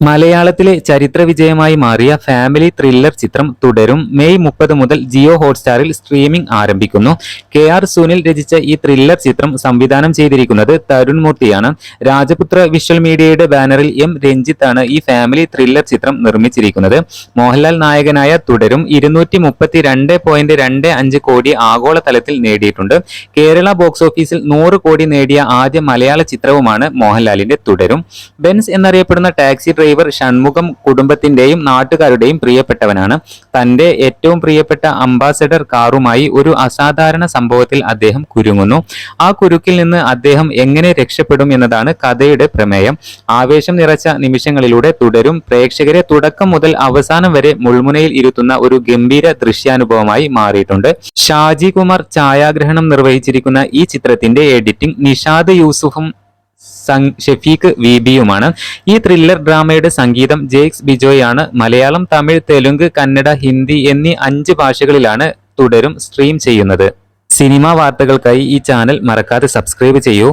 മലയാളത്തിലെ ചരിത്ര വിജയമായി മാറിയ ഫാമിലി ത്രില്ലർ ചിത്രം തുടരും. മെയ് മുപ്പത് മുതൽ ജിയോ ഹോട്ട്സ്റ്റാറിൽ സ്ട്രീമിംഗ് ആരംഭിക്കുന്നു. കെ ആർ സുനിൽ രചിച്ച ഈ ത്രില്ലർ ചിത്രം സംവിധാനം ചെയ്തിരിക്കുന്നത് തരുൺ മൂർത്തിയാണ്. രാജപുത്ര വിഷ്വൽ മീഡിയയുടെ ബാനറിൽ എം രഞ്ജിത്താണ് ഈ ഫാമിലി ത്രില്ലർ ചിത്രം നിർമ്മിച്ചിരിക്കുന്നത്. മോഹൻലാൽ നായകനായ തുടരും. ഇരുന്നൂറ്റി മുപ്പത്തി രണ്ട് പോയിന്റ് രണ്ട് അഞ്ച് കോടി ആഗോളതലത്തിൽ നേടിയിട്ടുണ്ട്. കേരള ബോക്സ് ഓഫീസിൽ നൂറ് കോടി നേടിയ ആദ്യ മലയാള ചിത്രവുമാണ് മോഹൻലാലിന്റെ തുടരും. ബെൻസ് എന്നറിയപ്പെടുന്ന ടാക്സി ഡ്രൈവർ ഷൺമുഖം കുടുംബത്തിന്റെയും നാട്ടുകാരുടെയും പ്രിയപ്പെട്ടവനാണ്. തന്റെ ഏറ്റവും പ്രിയപ്പെട്ട അംബാസഡർ കാറുമായി ഒരു അസാധാരണ സംഭവത്തിൽ അദ്ദേഹം കുരുങ്ങുന്നു. ആ കുരുക്കിൽ നിന്ന് അദ്ദേഹം എങ്ങനെ രക്ഷപ്പെടും എന്നതാണ് കഥയുടെ പ്രമേയം. ആവേശം നിറച്ച നിമിഷങ്ങളിലൂടെ തുടരും. പ്രേക്ഷകരെ തുടക്കം മുതൽ അവസാനം വരെ മുൾമുനയിൽ ഇരുത്തുന്ന ഒരു ഗംഭീര ദൃശ്യാനുഭവമായി മാറിയിട്ടുണ്ട്. ഷാജി കുമാർ ഛായാഗ്രഹണം നിർവഹിച്ചിരിക്കുന്ന ഈ ചിത്രത്തിന്റെ എഡിറ്റിംഗ് നിഷാദ് യൂസുഫും ഷെഫീഖ് വി ബിയുമാണ് ഈ ത്രില്ലർ ഡ്രാമയുടെ സംഗീതം ജേക്സ് ബിജോയാണ്. മലയാളം തമിഴ് തെലുങ്ക് കന്നഡ ഹിന്ദി എന്നീ അഞ്ച് ഭാഷകളിലാണ് തുടരും സ്ട്രീം ചെയ്യുന്നത്. സിനിമാ വാർത്തകൾക്കായി ഈ ചാനൽ മറക്കാതെ സബ്സ്ക്രൈബ് ചെയ്യൂ.